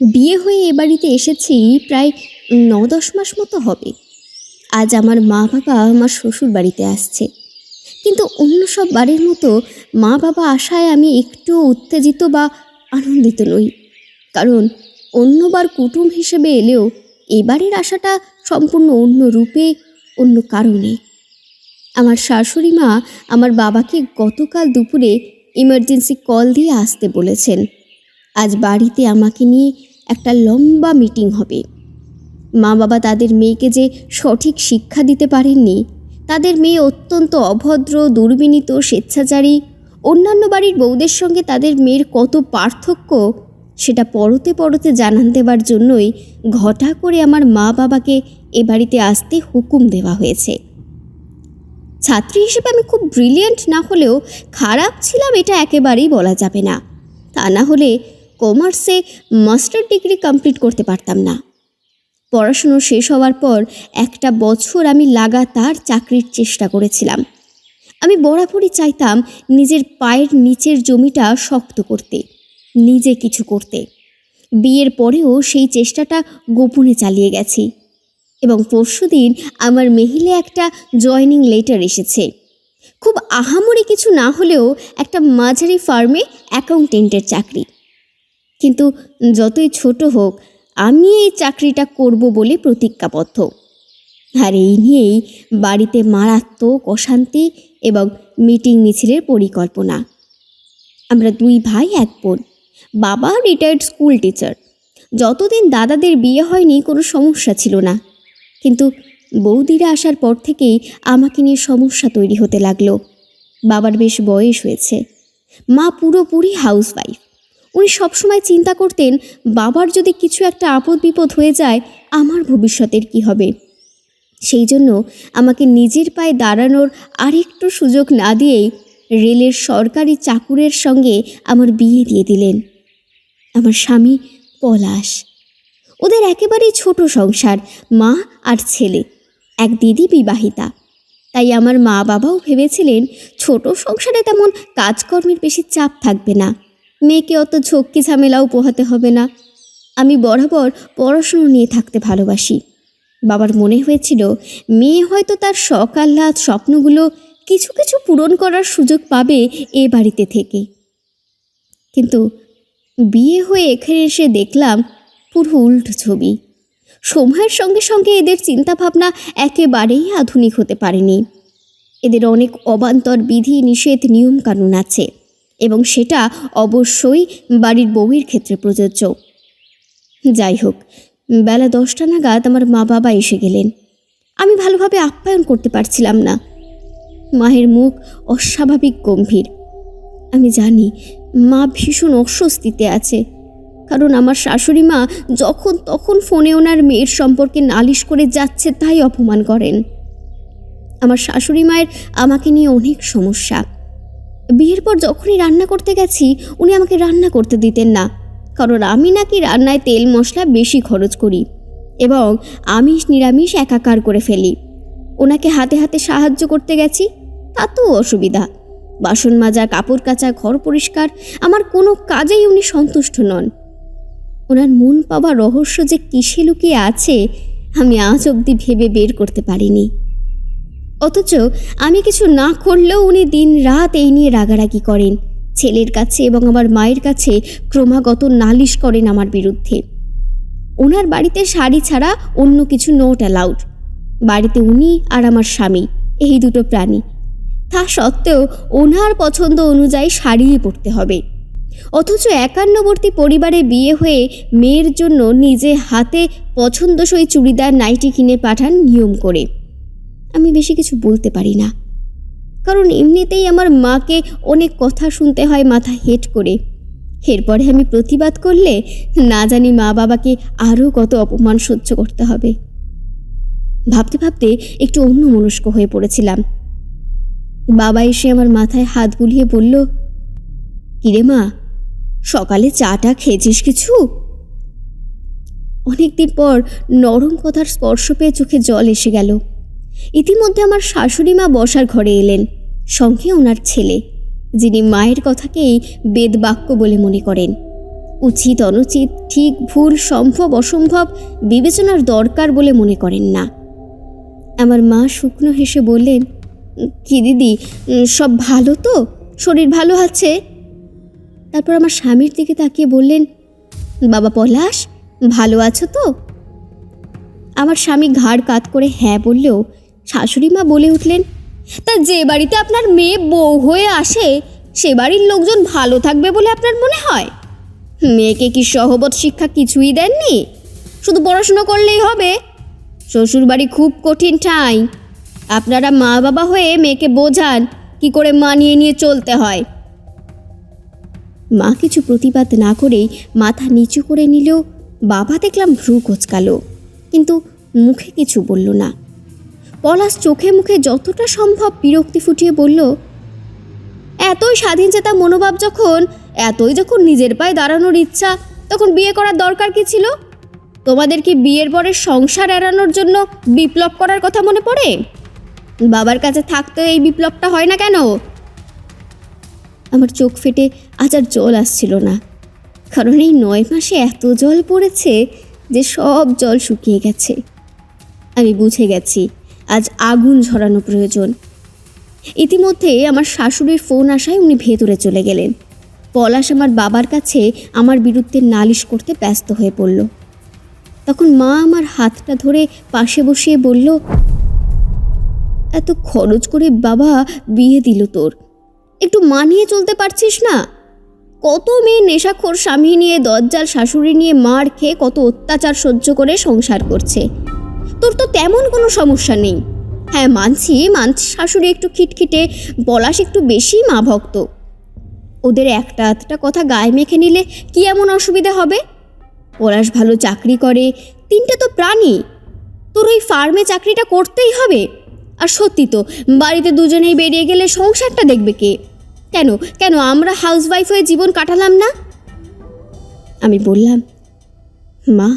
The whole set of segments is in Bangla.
বিয়ে হয়ে এ বাড়িতে এসেছি প্রায় ন দশ মাস মতো হবে। আজ আমার মা বাবা আমার শ্বশুর বাড়িতে আসছে। কিন্তু অন্য সব বাড়ির মতো মা বাবা আসায় আমি একটু উত্তেজিত বা আনন্দিত নই। কারণ অন্যবার কুটুম হিসেবে এলেও এবারের আশাটা সম্পূর্ণ অন্য রূপে, অন্য কারণে। আমার শাশুড়ি মা আমার বাবাকে গতকাল দুপুরে ইমার্জেন্সি কল দিয়ে আসতে বলেছেন। আজ বাড়িতে আমাকে নিয়ে একটা লম্বা মিটিং হবে। মা বাবা তাদের মেয়েকে যে সঠিক শিক্ষা দিতে পারেননি, তাদের মেয়ে অত্যন্ত অভদ্র, দুর্বিনীত, স্বেচ্ছাচারী, অন্যান্য বাড়ির বউদের সঙ্গে তাদের মেয়ের কত পার্থক্য সেটা পরতে পরতে জানান দেবার জন্যই ঘটা করে আমার মা বাবাকে এ বাড়িতে আসতে হুকুম দেওয়া হয়েছে। ছাত্রী হিসেবে আমি খুব ব্রিলিয়েন্ট না হলেও খারাপ ছিলাম এটা একেবারেই বলা যাবে না। তা না হলে কমার্সে মাস্টার ডিগ্রি কমপ্লিট করতে পারতাম না। পড়াশুনো শেষ হওয়ার পর একটা বছর আমি লাগাতার চাকরির চেষ্টা করেছিলাম। আমি বরাবরই চাইতাম নিজের পায়ের নিচের জমিটা শক্ত করতে, নিজে কিছু করতে। বিয়ের পরেও সেই চেষ্টাটা গোপনে চালিয়ে গেছি। এবং পরশুদিন আমার মেহিলে একটা জয়নিং লেটার এসেছে। খুব আহামরি কিছু না হলেও একটা মাঝারি ফার্মে অ্যাকাউন্টেন্টের চাকরি। কিন্তু যতই ছোট হোক, আমি এই চাকরিটা করব বলে প্রতিজ্ঞাবদ্ধ। আর এই নিয়েই বাড়িতে মারাত্মক অশান্তি এবং মিটিং মিছিলের পরিকল্পনা। আমরা দুই ভাই এক বোন, বাবা রিটায়ার্ড স্কুল টিচার যতদিন দাদাদের বিয়ে হয়নি, কোনো সমস্যা ছিল না। কিন্তু বৌদিরা আসার পর থেকেই আমাকে নিয়ে সমস্যা তৈরি হতে লাগল। বাবার বেশ বয়স হয়েছে। মা পুরোপুরি হাউসওয়াইফ উনি সবসময় চিন্তা করতেন, বাবার যদি কিছু একটা আপদ বিপদ হয়ে যায়, আমার ভবিষ্যতের কি হবে? সেই জন্য আমাকে নিজের পায়ে দাঁড়ানোর আরেকটু সুযোগ না দিয়েই রেলের সরকারি চাকুরের সঙ্গে আমার বিয়ে দিয়ে দিলেন। আমার স্বামী পলাশ। ওদের একেবারেই ছোট সংসার, মা আর ছেলে। এক দিদি বিবাহিতা। তাই আমার মা বাবাও ভেবেছিলেন, ছোট সংসারে তেমন কাজকর্মের বেশি চাপ থাকবে না। মেয়েকে অত ঝক্কি ঝামেলাও পোহাতে হবে না। আমি বরাবর পড়াশুনো নিয়ে থাকতে ভালোবাসি। বাবার মনে হয়েছিল, মেয়ে হয়তো তার আহ্লাদ স্বপ্নগুলো কিছু কিছু পূরণ করার সুযোগ পাবে এ বাড়িতে থেকে। কিন্তু বিয়ে হয়ে এখানে এসে দেখলাম পুরো উল্টো ছবি। সময়ের সঙ্গে সঙ্গে এদের চিন্তাভাবনা একেবারেই আধুনিক হতে পারেনি। এদের অনেক অবান্তর বিধি নিষেধ নিয়মকানুন আছে। এবং সেটা অবশ্যই বাড়ির বউয়ের ক্ষেত্রে প্রযোজ্য। যাই হোক, বেলা দশটা নাগাদ আমার মা বাবা এসে গেলেন। আমি ভালোভাবে আপ্যায়ন করতে পারছিলাম না। মায়ের মুখ অস্বাভাবিক গম্ভীর। আমি জানি মা ভীষণ অস্বস্তিতে আছে, কারণ আমার শাশুড়ি মা যখন তখন ফোনে ওনার মেয়ের সম্পর্কে নালিশ করে যাচ্ছে তাই অপমান করেন। আমার শাশুড়ি মায়ের আমাকে নিয়ে অনেক সমস্যা। বিয়ের পর যখনই রান্না করতে গেছি, উনি আমাকে রান্না করতে দিতেন না। কারণ আমি নাকি রান্নায় তেল, মশলা বেশি খরচ করি এবং আমিষ, নিরামিষ একাকার করে ফেলি। ওনাকে হাতে হাতে সাহায্য করতে গেছি, তাতেও অসুবিধা। বাসন মাজা, কাপড় কাচা, ঘর পরিষ্কার, আমার কোনো কাজেই উনি সন্তুষ্ট নন। ওনার মন পাওয়া রহস্য যে কিসে লুকিয়ে আছে, আমি আজ অবধি ভেবে বের করতে পারিনি। অথচ আমি কিছু না করলেও উনি দিন রাত এই নিয়ে রাগারাগি করেন। ছেলের কাছে এবং আমার মায়ের কাছে ক্রমাগত নালিশ করেন আমার বিরুদ্ধে। ওনার বাড়িতে শাড়ি ছাড়া অন্য কিছু নোট অ্যালাউড বাড়িতে উনি আর আমার স্বামী, এই দুটো প্রাণী। তা সত্ত্বেও ওনার পছন্দ অনুযায়ী শাড়িই পরতে হবে। অথচ একান্নবর্তী পরিবারে বিয়ে হয়ে মেয়ের জন্য নিজে হাতে পছন্দসই চুড়িদার নাইটি কিনে পাঠান নিয়ম করে। আমি বেশি কিছু বলতে পারি না। কারণ এমনিতেই আমার মাকে অনেক কথা শুনতে হয় মাথা হেট করে। এরপরে আমি প্রতিবাদ করলে না জানি মা বাবাকে আরও কত অপমান সহ্য করতে হবে। ভাবতে ভাবতে একটু অন্যমনস্ক হয়ে পড়েছিলাম। বাবা এসে আমার মাথায় হাত বুলিয়ে বলল, কিরে মা, সকালে চাটা খেয়েছিস কিছু? অনেকদিন পর নরম কথার স্পর্শ পেয়ে চোখে জল এসে গেল। ইতিমধ্যে আমার শাশুড়ি মা বসার ঘরে এলেন, সঙ্গে ওনার ছেলে, যিনি মায়ের কথাকেই বেদবাক্য বলে মনে করেন। উচিত অনুচিত, ঠিক ভুল, সম্ভব, অসম্ভব বিবেচনার দরকার বলে মনে করেন না। আমার মা শুকনো হেসে বললেন, কি দিদি, সব ভালো তো? শরীর ভালো আছে? তারপর আমার স্বামীর দিকে তাকিয়ে বললেন, বাবা পলাশ, ভালো আছো তো? আমার স্বামী ঘাড় কাত করে হ্যাঁ বললেও শাশুড়ি মা বলে উঠলেন, তা যে বাড়িতে আপনার মেয়ে বউ হয়ে আসে, সে বাড়ির লোকজন ভালো থাকবে বলে আপনার মনে হয়? মেয়েকে কি সহবত শিক্ষা কিছুই দেননি? শুধু পড়াশুনো করলেই হবে? শ্বশুরবাড়ি খুব কঠিন ঠাঁই। আপনারা মা বাবা হয়ে মেয়েকে বোঝান, কি করে মানিয়ে নিয়ে চলতে হয়? মা কিছু প্রতিবাদ না করেই মাথা নিচু করে নিলেও বাবা দেখলাম ভ্রু কোচকালো, কিন্তু মুখে কিছু বলল না। পলাশ চোখে মুখে যতটা সম্ভব বিরক্তি ফুটিয়ে বলল, এতই স্বাধীন চেতা মনোভাব যখন, এতই যখন নিজের পায়ে দাঁড়ানোর ইচ্ছা, তখন বিয়ে করার দরকার কি ছিল? তোমাদের কি বিয়ের পরে সংসার এড়ানোর জন্য বিপ্লব করার কথা মনে পড়ে? বাবার কাছে থাকতে এই বিপ্লবটা হয় না কেন? আমার চোখ ফেটে আজ আর জল আসছিল না, কারণ এই নয় মাসে এত জল পড়েছে যে সব জল শুকিয়ে গেছে। আমি বুঝে গেছি আজ আগুন ঝরানো প্রয়োজন। ইতিমধ্যে আমার শাশুড়ির ফোন আসায় উনি ভেতরে চলে গেলেন। পলাশ আমার বাবার কাছে আমার বিরুদ্ধে নালিশ করতে ব্যস্ত হয়ে পড়ল। তখন মা আমার হাতটা ধরে পাশে বসিয়ে বলল, এত খরচ করে বাবা বিয়ে দিল তোর। একটু মানিয়ে চলতে পারছিস না? কত মেয়ে নেশাখোর স্বামী নিয়ে দজ্জাল শাশুড়ি নিয়ে মার খেয়ে কত অত্যাচার সহ্য করে সংসার করছে। তোর তো তেমন কোনো সমস্যা নেই। হ্যাঁ মানছি মানছি শাশুড়ি একটু খিটখিটে পলাশ একটু বেশি মা ভক্ত। ওদের একটা আধটা কথা গায়ে মেখে নিলে কি এমন অসুবিধা হবে? পলাশ ভালো চাকরি করে, তিনটে তো প্রাণী। তোর ওই ফার্মে চাকরিটা করতেই হবে। আর সত্যি তো, বাড়িতে দুজনেই বেরিয়ে গেলে সংসারটা দেখবে কে? কেন কেন আমরা হাউসওয়াইফ হয়ে জীবন কাটালাম না? আমি বললাম, মা,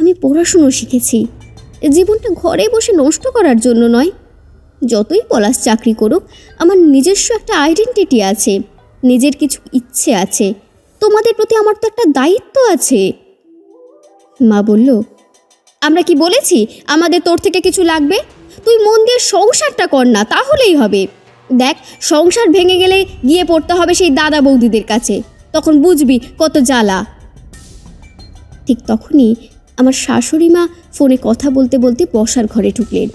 আমি পড়াশুনো শিখেছি। জীবনটা ঘরে বসে নষ্ট করার জন্য নয়। যতই পলাশ চাকরি করুক, আমার নিজস্ব একটা আইডেন্টিটি আছে, নিজের কিছু ইচ্ছে আছে, তোমাদের প্রতি আমার তো একটা দায়িত্ব আছে। মা বলল, আমরা কি বলেছি? আমাদের তোর থেকে কিছু লাগবে? তুই মন দিয়ে সংসারটা কর না, তাহলেই হবে। দেখ, সংসার ভেঙে গেলে গিয়ে পড়তে হবে সেই দাদা বৌদিদের কাছে। তখন বুঝবি কত জ্বালা। ঠিক তখনই আমার শাশুড়ি মা ফোনে কথা বলতে বলতে বসার ঘরে ঢুকলেন।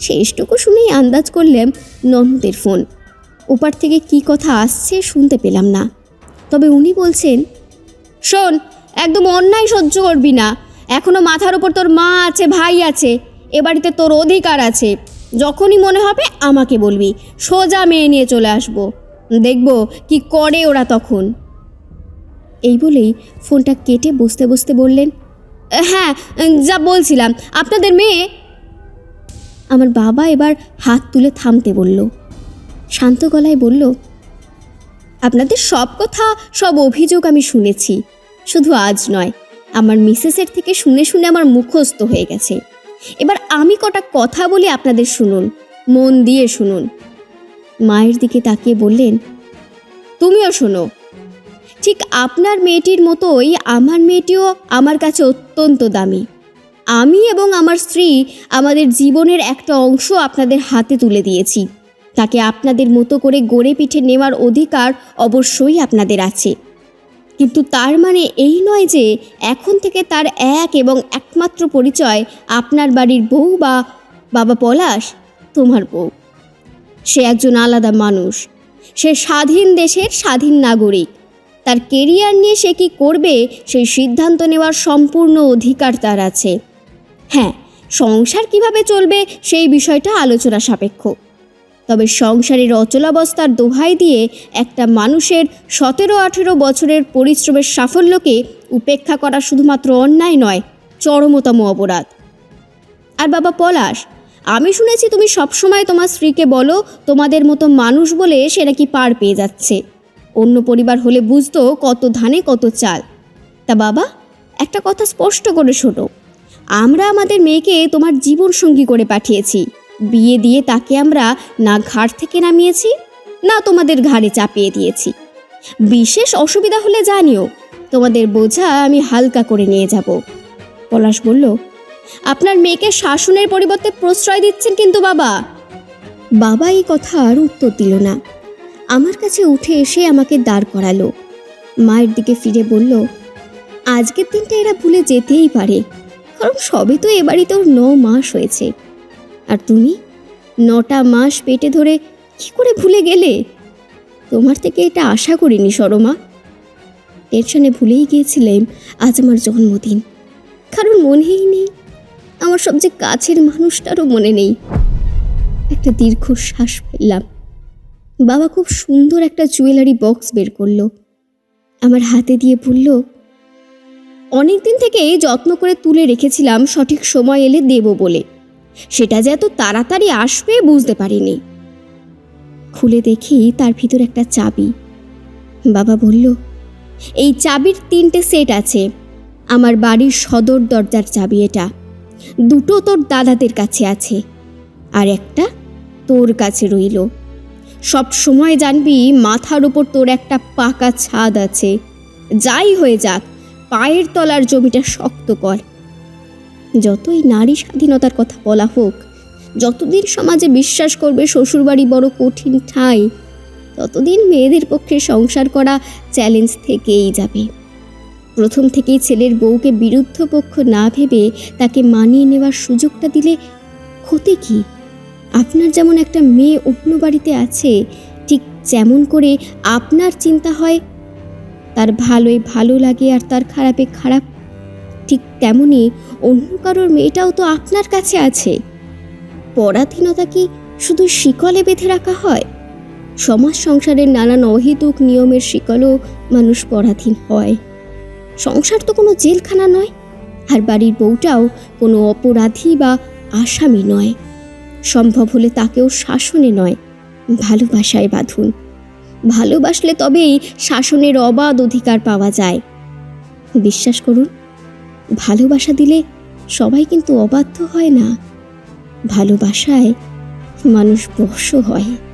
শেষটুকু শুনেই আন্দাজ করলাম ননদের ফোন। ওপার থেকে কি কথা আসছে শুনতে পেলাম না। তবে উনি বলছেন, শোন, একদম অন্যায় সহ্য করবি না। এখনও মাথার ওপর তোর মা আছে, ভাই আছে। এ বাড়িতে তোর অধিকার আছে। যখনই মনে হবে আমাকে বলবি। সোজা মেয়ে নিয়ে চলে আসব। দেখব কি করে ওরা তখন। এই বলেই ফোনটা কেটে বসতে বসতে বললেন হ্যাঁ যা বলছিলাম। আপনাদের মেয়ে? আমার বাবা এবার হাত তুলে থামতে বলল। শান্ত গলায় বলল, আপনাদের সব কথা, সব অভিযোগ আমি শুনেছি। শুধু আজ নয়, আমার মিসেসের থেকে শুনে শুনে আমার মুখস্থ হয়ে গেছে। এবার আমি কটা কথা বলি আপনাদের শুনুন, মন দিয়ে শুনুন। মায়ের দিকে তাকিয়ে বললেন, তুমিও শোনো ঠিক আপনার মেয়েটির মতোই আমার মেয়েটিও আমার কাছে অত্যন্ত দামি। আমি এবং আমার স্ত্রী আমাদের জীবনের একটা অংশ আপনাদের হাতে তুলে দিয়েছি। তাকে আপনাদের মতো করে গড়ে পিঠে নেওয়ার অধিকার অবশ্যই আপনাদের আছে। কিন্তু তার মানে এই নয় যে এখন থেকে তার এক এবং একমাত্র পরিচয় আপনার বাড়ির বউ বা বাবা পলাশ, তোমার বউ। সে একজন আলাদা মানুষ। সে স্বাধীন দেশের স্বাধীন নাগরিক। তার কেরিয়ার নিয়ে সে কি করবে সেই সিদ্ধান্ত নেওয়ার সম্পূর্ণ অধিকার তার আছে। হ্যাঁ সংসার কীভাবে চলবে সেই বিষয়টা আলোচনা সাপেক্ষ। তবে সংসারের অচলাবস্থার দোহাই দিয়ে একটা মানুষের সতেরো আঠেরো বছরের পরিশ্রমের সাফল্যকে উপেক্ষা করা শুধুমাত্র অন্যায় নয়, চরমতম অপরাধ। আর বাবা পলাশ, আমি শুনেছি তুমি সবসময় তোমার স্ত্রীকে বলো তোমাদের মতো মানুষ বলে সে নাকি পার পেয়ে যাচ্ছে। অন্য পরিবার হলে বুঝতো কত ধানে কত চাল। তা বাবা, একটা কথা স্পষ্ট করে শোনো। আমরা আমাদের মেয়েকে তোমার জীবন সঙ্গী করে পাঠিয়েছি। বিয়ে দিয়ে তাকে আমরা না ঘাট থেকে নামিয়েছি, না তোমাদের ঘাড়ে চাপিয়ে দিয়েছি। বিশেষ অসুবিধা হলে জানিও, তোমাদের বোঝা আমি হালকা করে নিয়ে যাব। পলাশ বলল, আপনার মেয়েকে শাসনের পরিবর্তে প্রশ্রয় দিচ্ছেন কিন্তু বাবা। বাবা এই কথার উত্তর দিল না। আমার কাছে উঠে এসে আমাকে দাঁড় করালো। মায়ের দিকে ফিরে বলল, আজকের দিনটা এরা ভুলে যেতেই পারে। কারণ সবে তো এ বাড়িতে ন মাস হয়েছে। আর তুমি? নটা মাস পেটে ধরে কি করে ভুলে গেলে? তোমার থেকে এটা আশা করিনি, সরমা। টেনশনে ভুলেই গিয়েছিলাম আজ আমার জন্মদিন। কারণ মনেই নেই। আমার সবচেয়ে কাছের মানুষটারও মনে নেই। একটা দীর্ঘ শ্বাস ফেললাম। বাবা খুব সুন্দর একটা জুয়েলারি বক্স বের করল। আমার হাতে দিয়ে বলল অনেক দিন থেকে যত্ন করে তুলে রেখেছিলাম, সঠিক সময় এলে দেব বলে। সেটা যে এত তাড়াতাড়ি আসবে বুঝতে পারিনি। খুলে দেখি তার ভিতর একটা চাবি। বাবা বলল, এই চাবির তিনটে সেট আছে। আমার বাড়ির সদর দরজার চাবি এটা। দুটো তোর দাদাদের কাছে আছে। আর একটা তোর কাছে রইল। সব সময় জানবি মাথার উপর তোর একটা পাকা ছাদ আছে। যাই হয়ে যাক, পায়ের তলার জমিটা শক্ত কর। যতই নারী স্বাধীনতার কথা বলা হোক, যতদিন সমাজে বিশ্বাস করবে শ্বশুরবাড়ি বড় কঠিন ঠাঁই, ততদিন মেয়েদের পক্ষে সংসার করা চ্যালেঞ্জ থেকেই যাবে। প্রথম থেকেই ছেলের বউকে বিরুদ্ধ পক্ষ না ভেবে তাকে মানিয়ে নেওয়ার সুযোগটা দিলে ক্ষতি কি? আপনার যেমন একটা মেয়ে অন্য বাড়িতে আছে, ঠিক যেমন করে আপনার চিন্তা হয়, তার ভালোই ভালো লাগে আর তার খারাপে খারাপ, ঠিক তেমনই অন্য কারোর মেয়েটাও তো আপনার কাছে আছে। পরাধীনতা কি শুধু শিকলে বেঁধে রাখা হয়? সমাজ সংসারের নানান অহেতুক নিয়মের শিকলও মানুষ পরাধীন হয়। সংসার তো কোনো জেলখানা নয়, আর বাড়ির বউটাও কোনো অপরাধী বা আসামি নয়। সম্ভব হলে তাকেও শাসনে নয়, ভালোবাসায় বাঁধুন। ভালোবাসলে তবেই শাসনের অবাধ অধিকার পাওয়া যায়। বিশ্বাস করুন, ভালোবাসা দিলে সবাই কিন্তু অবাধ্য হয় না। ভালোবাসায় মানুষ বশ হয়।